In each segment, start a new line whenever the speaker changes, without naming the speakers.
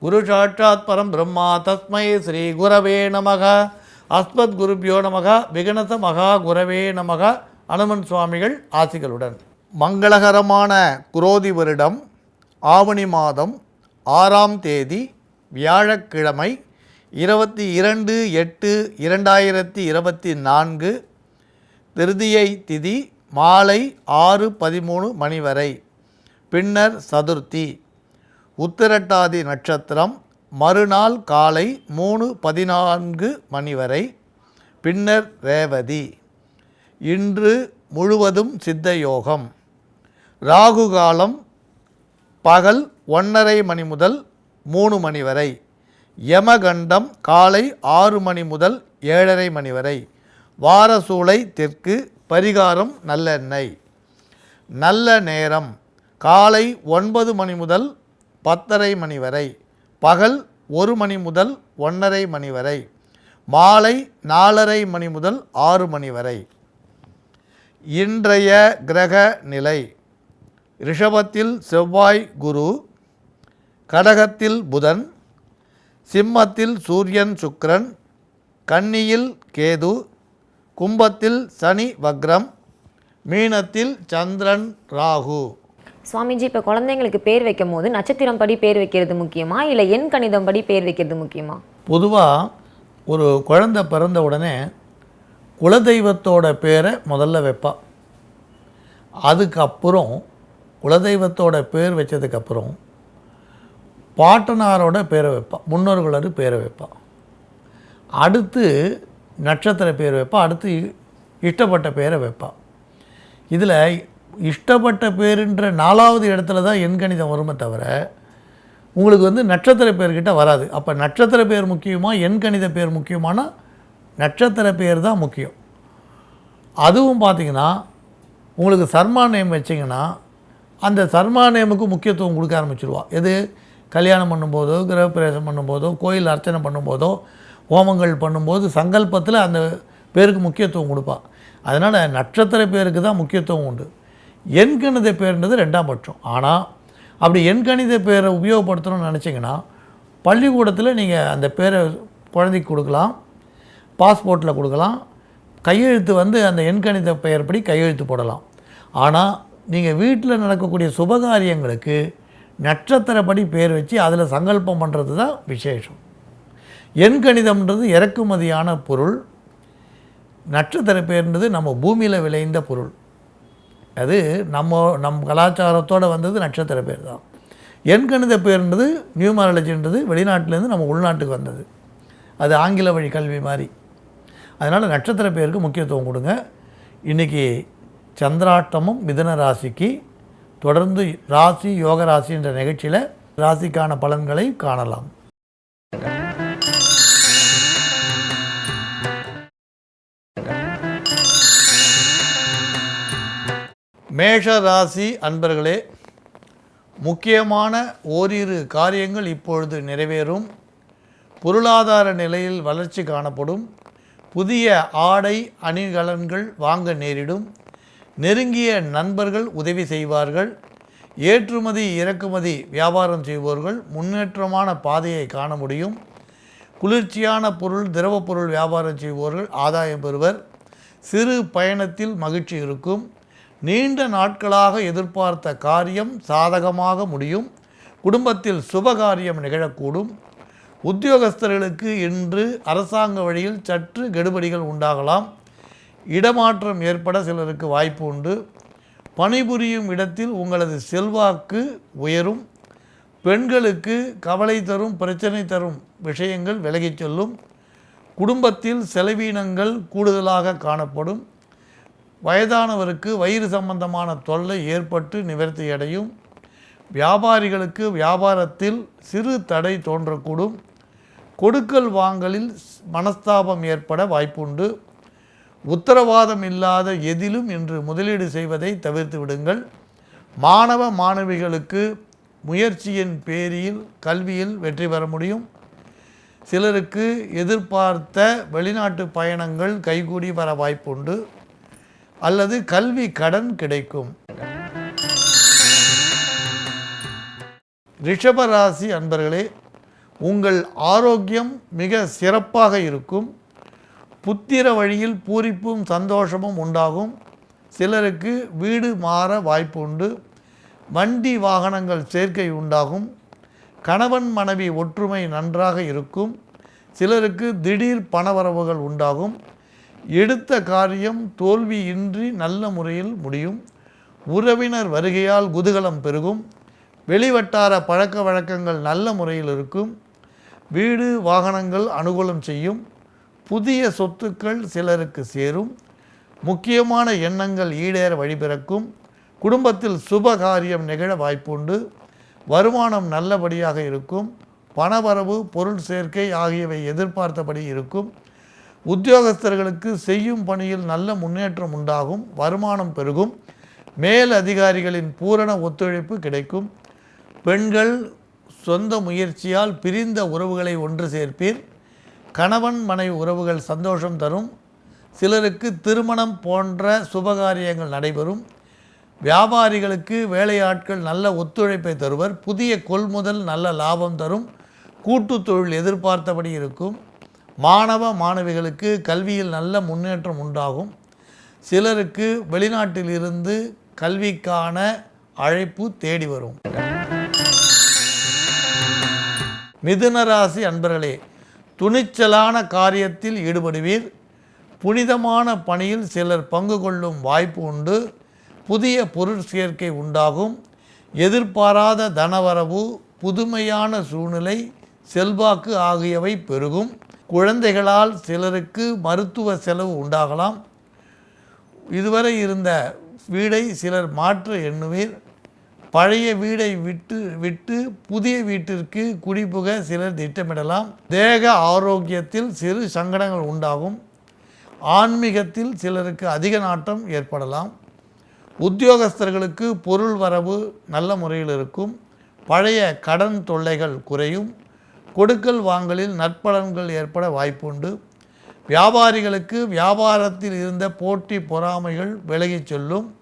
குரு சாட்சாத் பரம் பிரம்மா தஸ்மை ஸ்ரீ குரவே நமக. அஸ்மத் குருபியோ நமக விகனச மகா குரவே நமக. அனுமன் சுவாமிகள் ஆசிகளுடன். மங்களகரமான குரோதி வருடம் ஆவணி மாதம் ஆறாம் தேதி வியாழக்கிழமை இருபத்தி இரண்டு எட்டு இரண்டாயிரத்தி இருபத்தி நான்கு திருதியை திதி மாலை ஆறு பதிமூணு மணி வரை. பின்னர் சதுர்த்தி. உத்திரட்டாதி நட்சத்திரம் மறுநாள் காலை மூணு பதினான்கு மணி வரை பின்னர் ரேவதி. இன்று முழுவதும் சித்த யோகம் ராகு காலம் பகல் ஒன்றரை மணி முதல் மூணு மணி வரை யமகண்டம் காலை ஆறு மணி முதல் ஏழரை மணி வரை. வாரசூளை தெற்கு பரிகாரம் நல்லெண்ணெய். நல்ல நேரம் காலை ஒன்பது மணி முதல் பத்தரை மணி வரை பகல் ஒரு மணி முதல் ஒன்றரை மணி வரை மாலை நாலரை மணி முதல் ஆறு மணி வரை. இன்றைய கிரக நிலை ரிஷபத்தில் செவ்வாய் குரு கடகத்தில் புதன் சிம்மத்தில் சூரியன் சுக்ரன் கன்னியில் கேது கும்பத்தில் சனி வக்ரம் மீனத்தில் சந்திரன் ராகு.
சுவாமிஜி இப்போ குழந்தைங்களுக்கு பேர் வைக்கும் போது நட்சத்திரம் படி பேர் வைக்கிறது முக்கியமா? இல்லை எண் கணிதம் படி பேர் வைக்கிறது முக்கியமா?
பொதுவாக ஒரு குழந்தை பிறந்த உடனே குலதெய்வத்தோட பேரை முதல்ல வைப்பா. அதுக்கப்புறம் குலதெய்வத்தோட பேர் வச்சதுக்கப்புறம் பாட்டனாரோட பேரை வைப்பா. முன்னோர்களோட பேரை வைப்பா. அடுத்து நட்சத்திர பேர் வைப்பா. அடுத்து இஷ்டப்பட்ட பேரை வைப்பா. இதில் இஷ்டப்பட்ட பேருன்ற நாலாவது இடத்துல தான் எண்கணிதம் வருமே தவிர உங்களுக்கு வந்து நட்சத்திர பேர்கிட்ட வராது. அப்போ நட்சத்திர பேர் முக்கியமாக எண்கணித பேர் முக்கியமானா நட்சத்திர பேர் தான் முக்கியம். அதுவும் பார்த்தீங்கன்னா உங்களுக்கு சர்மா நேம் வச்சிங்கன்னா அந்த சர்மா நேமுக்கு முக்கியத்துவம் கொடுக்க ஆரம்பிச்சிருவா. எது? கல்யாணம் பண்ணும்போதோ கிரகப்பிரவேசம் பண்ணும்போதோ கோயில் அர்ச்சனை பண்ணும்போதோ ஹோமங்கள் பண்ணும்போது சங்கல்பத்தில் அந்த பேருக்கு முக்கியத்துவம் கொடுப்பா. அதனால் நட்சத்திர பேருக்கு தான் முக்கியத்துவம் உண்டு. எண்கணித பேருன்றது ரெண்டாம் பட்சம். ஆனால் அப்படி எண்கணித பேரை உபயோகப்படுத்தணும்னு நினச்சிங்கன்னா பள்ளிக்கூடத்தில் நீங்கள் அந்த பேரை குழந்தைக்கு கொடுக்கலாம் பாஸ்போர்ட்டில் கொடுக்கலாம் கையெழுத்து வந்து அந்த எண்கணித பெயர்படி கையெழுத்து போடலாம். ஆனால் நீங்கள் வீட்டில் நடக்கக்கூடிய சுபகாரியங்களுக்கு நட்சத்திரப்படி பேர் வச்சு அதில் சங்கல்பம் பண்ணுறது தான் விசேஷம். எண்கணிதம்ன்றது இறக்குமதியான பொருள் நட்சத்திர பேர்ன்றது நம்ம பூமியில் விளைந்த பொருள். அது நம்ம நம் கலாச்சாரத்தோடு வந்தது நட்சத்திர பேர் தான். எண்கணித பேர்ன்றது நியூமராலஜின்றது வெளிநாட்டிலேருந்து நம்ம உள்நாட்டுக்கு வந்தது. அது ஆங்கில வழி கல்வி மாதிரி அதனால் நட்சத்திர பேருக்கு முக்கியத்துவம் கொடுங்க. இன்றைக்கி சந்திராட்டமும் மிதன ராசிக்கு தொடர்ந்து ராசி யோக ராசி என்ற நிகழ்ச்சியில் ராசிக்கான பலன்களை காணலாம். மேஷ ராசி அன்பர்களே முக்கியமான ஓரிரு காரியங்கள் இப்பொழுது நிறைவேறும். பொருளாதார நிலையில் வளர்ச்சி காணப்படும். புதிய ஆடை அணிகலன்கள் வாங்க நேரிடும். நெருங்கிய நண்பர்கள் உதவி செய்வார்கள். ஏற்றுமதி இறக்குமதி வியாபாரம் செய்வோர்கள் முன்னேற்றமான பாதையை காண முடியும். குளிர்ச்சியான பொருள் திரவப் பொருள் வியாபாரம் செய்வோர்கள் ஆதாயம் பெறுவர். சிறு பயணத்தில் மகிழ்ச்சி இருக்கும். நீண்ட நாட்களாக எதிர்பார்த்த காரியம் சாதகமாக முடியும். குடும்பத்தில் சுபகாரியம் நிகழக்கூடும். உத்தியோகஸ்தர்களுக்கு இன்று அரசாங்க வழியில் சற்று கெடுபடிகள் உண்டாகலாம். இடமாற்றம் ஏற்பட சிலருக்கு வாய்ப்பு உண்டு. பணிபுரியும் இடத்தில் உங்களது செல்வாக்கு உயரும். பெண்களுக்கு கவலை தரும் பிரச்சனை தரும் விஷயங்கள் விலகிச் செல்லும். குடும்பத்தில் செலவீனங்கள் கூடுதலாக காணப்படும். வயதானவருக்கு வயிறு சம்பந்தமான தொல்லை ஏற்பட்டு நிவர்த்தி அடையும் வியாபாரிகளுக்கு வியாபாரத்தில் சிறு தடை தோன்றக்கூடும். கொடுக்கல் வாங்கலில் மனஸ்தாபம் ஏற்பட வாய்ப்புண்டு. உத்தரவாதம் இல்லாத எதிலும் இன்று முதலீடு செய்வதை தவிர்த்து விடுங்கள். மாணவ மாணவிகளுக்கு முயற்சியின் பேரில் கல்வியில் வெற்றி பெற முடியும். சிலருக்கு எதிர்பார்த்த வெளிநாட்டு பயணங்கள் கைகூடி வர வாய்ப்புண்டு. அல்லது கல்வி கடன் கிடைக்கும். ரிஷபராசி அன்பர்களே உங்கள் ஆரோக்கியம் மிக சிறப்பாக இருக்கும். புத்திர வழியில் பூரிப்பும் சந்தோஷமும் உண்டாகும். சிலருக்கு வீடு மாற வாய்ப்பு உண்டு வண்டி வாகனங்கள் சேர்க்கை உண்டாகும். கணவன் மனைவி ஒற்றுமை நன்றாக இருக்கும். சிலருக்கு திடீர் பணவரவுகள் உண்டாகும். எடுத்த காரியம் தோல்வியின்றி நல்ல முறையில் முடியும். உறவினர் வருகையால் குதூகலம் பெருகும். வெளிவட்டார பழக்க வழக்கங்கள் நல்ல முறையில் இருக்கும். வீடு வாகனங்கள் அனுகூலம் செய்யும். புதிய சொத்துக்கள் சிலருக்கு சேரும். முக்கியமான எண்ணங்கள் ஈடேற வழிபிறக்கும் குடும்பத்தில் சுப காரியம் நிகழ வாய்ப்புண்டு. வருமானம் நல்லபடியாக இருக்கும். பணவரவு பொருள் சேர்க்கை ஆகியவை எதிர்பார்த்தபடி இருக்கும். உத்தியோகஸ்தர்களுக்கு செய்யும் பணியில் நல்ல முன்னேற்றம் உண்டாகும் வருமானம் பெருகும் மேல் அதிகாரிகளின் பூரண ஒத்துழைப்பு கிடைக்கும். பெண்கள் சொந்த முயற்சியால் பிரிந்த உறவுகளை ஒன்று சேர்ப்பீர். கணவன் மனைவி உறவுகள் சந்தோஷம் தரும். சிலருக்கு திருமணம் போன்ற சுபகாரியங்கள் நடைபெறும். வியாபாரிகளுக்கு வேலையாட்கள் நல்ல ஒத்துழைப்பை தருவர். புதிய கொள்முதல் நல்ல லாபம் தரும். கூட்டுத் தொழில் எதிர்பார்த்தபடி இருக்கும். மாணவ மாணவிகளுக்கு கல்வியில் நல்ல முன்னேற்றம் உண்டாகும். சிலருக்கு வெளிநாட்டிலிருந்து கல்விக்கான அழைப்பு தேடி வரும். மிதுனராசி அன்பர்களே துணிச்சலான காரியத்தில் ஈடுபடுவீர். புனிதமான பணியில் சிலர் பங்கு கொள்ளும் வாய்ப்பு உண்டு. புதிய பொருள் சேர்க்கை உண்டாகும். எதிர்பாராத தனவரவு புதுமையான சூழ்நிலை செல்வாக்கு ஆகியவை பெருகும். குழந்தைகளால் சிலருக்கு மருத்துவ செலவு உண்டாகலாம். இதுவரை இருந்த வீடை சிலர் மாற்ற எண்ணுவீர். பழைய வீடை விட்டு விட்டு புதிய வீட்டிற்கு குடிபுக சிலர் திட்டமிடலாம். தேக ஆரோக்கியத்தில் சிறு சங்கடங்கள் உண்டாகும். ஆன்மீகத்தில் சிலருக்கு அதிக நாட்டம் ஏற்படலாம். உத்தியோகஸ்தர்களுக்கு பொருள் வரவு நல்ல முறையில் இருக்கும். பழைய கடன் தொல்லைகள் குறையும். கொடுக்கல் வாங்கலில் நற்பலன்கள் ஏற்பட வாய்ப்புண்டு. வியாபாரிகளுக்கு வியாபாரத்தில் இருந்த போட்டி பொறாமைகள் விலகிச் செல்லும்.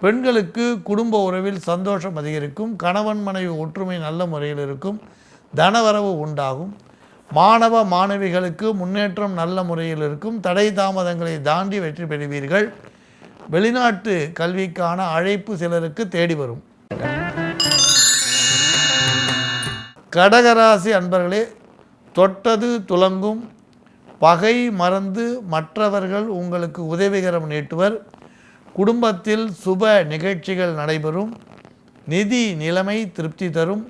பெண்களுக்கு குடும்ப உறவில் சந்தோஷம் அதிகரிக்கும். கணவன் மனைவி ஒற்றுமை நல்ல முறையில் இருக்கும். தனவரவு உண்டாகும். மாணவ மாணவிகளுக்கு முன்னேற்றம் நல்ல முறையில் இருக்கும். தடை தாமதங்களை தாண்டி வெற்றி பெறுவீர்கள். வெளிநாட்டு கல்விக்கான அழைப்பு சிலருக்கு தேடி வரும். கடகராசி அன்பர்களே தொட்டது துலங்கும் பகை மறந்து மற்றவர்கள் உங்களுக்கு உதவிகரம் நீட்டுவர். குடும்பத்தில் சுப நிகழ்ச்சிகள் நடைபெறும். நிதி நிலைமை திருப்தி தரும்.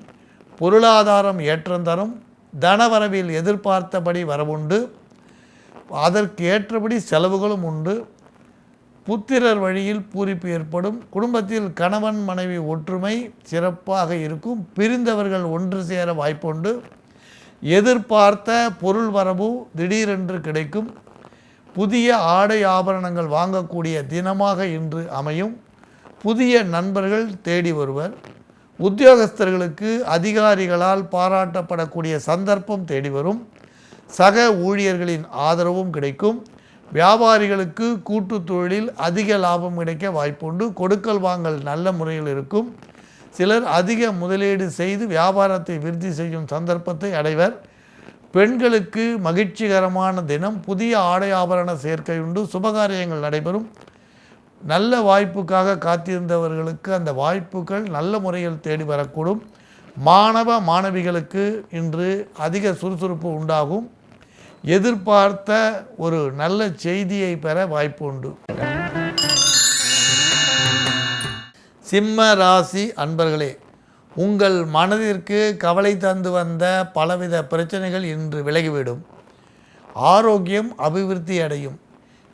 பொருளாதாரம் ஏற்றம் தரும். தனவரவில் எதிர்பார்த்தபடி வரவுண்டு. அதற்கு ஏற்றபடி செலவுகளும் உண்டு. புத்திரர் வழியில் பூரிப்பு ஏற்படும். குடும்பத்தில் கணவன் மனைவி ஒற்றுமை சிறப்பாக இருக்கும். பிரிந்தவர்கள் ஒன்று சேர வாய்ப்புண்டு. எதிர்பார்த்த பொருள் வரவு திடீரென்று கிடைக்கும். புதிய ஆடை ஆபரணங்கள் வாங்கக்கூடிய தினமாக இன்று அமையும். புதிய நண்பர்கள் தேடி வருவர். உத்தியோகஸ்தர்களுக்கு அதிகாரிகளால் பாராட்டப்படக்கூடிய சந்தர்ப்பம் தேடி வரும். சக ஊழியர்களின் ஆதரவும் கிடைக்கும். வியாபாரிகளுக்கு கூட்டு தொழிலில் அதிக லாபம் கிடைக்க வாய்ப்புண்டு. கொடுக்கல் வாங்கல் நல்ல முறையில் இருக்கும். சிலர் அதிக முதலீடு செய்து வியாபாரத்தை விருத்தி செய்யும் சந்தர்ப்பத்தை அடைவர். பெண்களுக்கு மகிழ்ச்சிகரமான தினம் புதிய ஆடை ஆபரண சேர்க்கை உண்டு. சுபகாரியங்கள் நடைபெறும். நல்ல வாய்ப்புக்காக காத்திருந்தவர்களுக்கு அந்த வாய்ப்புகள் நல்ல முறையில் தேடி வரக்கூடும். மாணவ மாணவிகளுக்கு இன்று அதிக சுறுசுறுப்பு உண்டாகும். எதிர்பார்த்த ஒரு நல்ல செய்தியை பெற வாய்ப்பு உண்டு சிம்ம ராசி அன்பர்களே உங்கள் மனதிற்கு கவலை தந்து வந்த பலவித பிரச்சனைகள் இன்று விலகிவிடும். ஆரோக்கியம் அபிவிருத்தி அடையும்.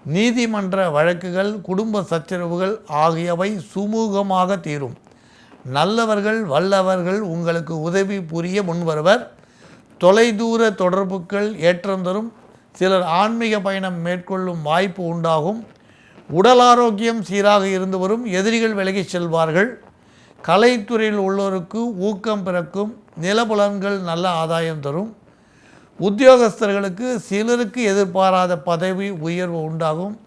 நீதிமன்ற வழக்குகள் குடும்ப சச்சரவுகள் ஆகியவை சுமூகமாக தீரும். நல்லவர்கள் வல்லவர்கள் உங்களுக்கு உதவி புரிய முன்வருவர். தொலைதூர தொடர்புகள் ஏற்றம் தரும். சிலர் ஆன்மீக பயணம் மேற்கொள்ளும் வாய்ப்பு உண்டாகும். உடல் ஆரோக்கியம் சீராக இருந்து வரும். எதிரிகள் விலகிச் செல்வார்கள். கலைத்துறையில் உள்ளோருக்கு ஊக்கம் பிறக்கும். நிலபுலன்கள் நல்ல ஆதாயம் தரும். உத்தியோகஸ்தர்களுக்கு சிலருக்கு எதிர்பாராத பதவி உயர்வு உண்டாகும்.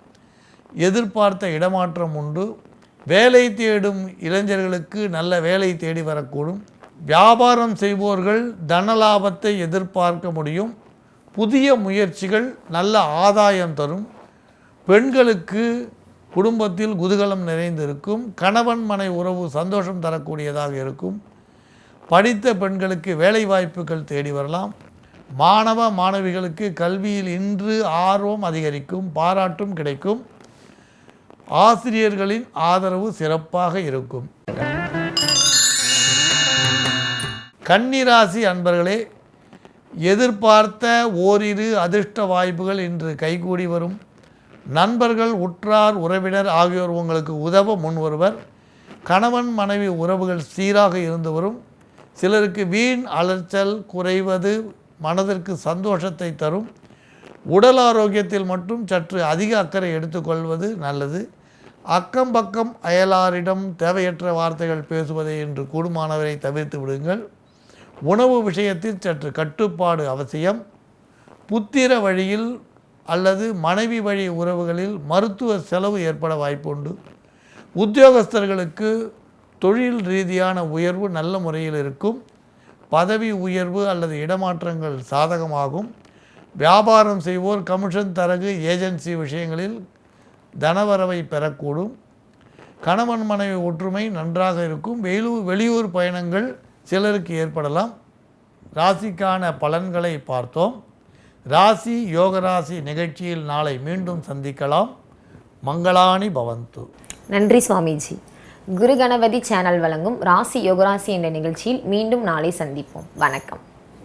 எதிர்பார்த்த இடமாற்றம் உண்டு. வேலை தேடும் இளைஞர்களுக்கு நல்ல வேலை தேடி வரக்கூடும். வியாபாரம் செய்வோர்கள் தன லாபத்தை எதிர்பார்க்க முடியும். புதிய முயற்சிகள் நல்ல ஆதாயம் தரும். பெண்களுக்கு குடும்பத்தில் குதூகலம் நிறைந்திருக்கும். கணவன் மனை உறவு சந்தோஷம் தரக்கூடியதாக இருக்கும். படித்த பெண்களுக்கு வேலை வாய்ப்புகள் தேடி வரலாம். மாணவ மாணவிகளுக்கு கல்வியில் இன்று ஆர்வம் அதிகரிக்கும் பாராட்டும் கிடைக்கும். ஆசிரியர்களின் ஆதரவு சிறப்பாக இருக்கும். கன்னிராசி அன்பர்களே எதிர்பார்த்த ஓரிரு அதிர்ஷ்ட வாய்ப்புகள் இன்று கைகூடி வரும். நண்பர்கள் உற்றார் உறவினர் ஆகியோர் உங்களுக்கு உதவ முன்வருவர் கணவன் மனைவி உறவுகள் சீராக இருந்து வரும். சிலருக்கு வீண் அலைச்சல் குறைவது மனதிற்கு சந்தோஷத்தை தரும். உடல் ஆரோக்கியத்தில் மட்டும் சற்று அதிக அக்கறை எடுத்துக்கொள்வது நல்லது. அக்கம் பக்கம் அயலாரிடம் தேவையற்ற வார்த்தைகள் பேசுவதை என்று கூடுமானவரை தவிர்த்து விடுங்கள். உணவு விஷயத்தில் சற்று கட்டுப்பாடு அவசியம். புத்திர வழியில் அல்லது மனைவி வழி உறவுகளில் மருத்துவ செலவு ஏற்பட வாய்ப்புண்டு. உத்தியோகஸ்தர்களுக்கு தொழில் ரீதியான உயர்வு நல்ல முறையில் இருக்கும். பதவி உயர்வு அல்லது இடமாற்றங்கள் சாதகமாகும். வியாபாரம் செய்வோர் கமிஷன் தரகு ஏஜென்சி விஷயங்களில் தனவரவை பெறக்கூடும். கணவன் மனைவி ஒற்றுமை நன்றாக இருக்கும். வெளியூர் வெளியூர் பயணங்கள் சிலருக்கு ஏற்படலாம். ராசிக்கான பலன்களை பார்த்தோம். ராசி யோகராசி நிகழ்ச்சியில் நாளை மீண்டும் சந்திக்கலாம். மங்களானி பவந்து.
நன்றி சுவாமிஜி. குரு கணபதி சேனல் வழங்கும் ராசி யோகராசி என்ற நிகழ்ச்சியில் மீண்டும் நாளை சந்திப்போம். வணக்கம்.